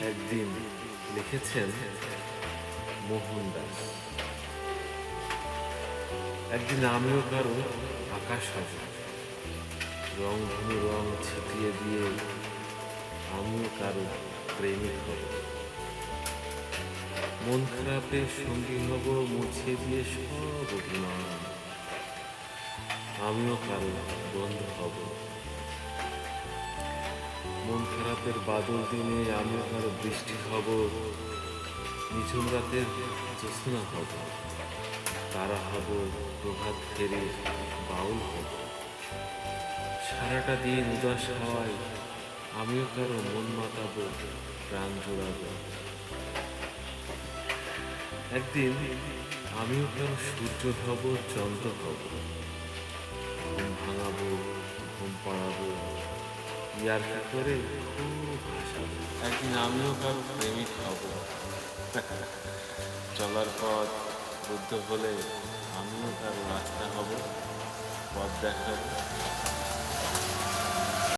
একদিন লিখেছেন মোহনদাস। একদিন আমিও কারও আকাশ হব রং ধনু রং ছিটিয়ে দিয়ে আমিও কারও প্রেমিক হব। মন খারাপের সঙ্গী হব, মুছে দিয়ে সব অভিমান। আমিও কারও বন্ধু মন খারাপের বাদল দিনে আমিও কারও বৃষ্টি হব। নিঝুম রাতের জ্যোৎস্না হব। তারা হব, প্রভাত ফেরে, বাউল হব। সারাটা দিন উদাস হওয়ায় আমিও কারও মন মাতাবো, প্রাণ জোড়াবো। একদিন আমিও কারও সূর্য হব চন্দ্র হব ঘুম ভাঙাবো, ঘুম পাড়াবো। ইয়ার্কি করে একদিন আমিও কারও প্রেমিক হব। চলার পথ, বুদ্ধ হলে আমিও কারও রাস্তা হব, পথ দেখাবো।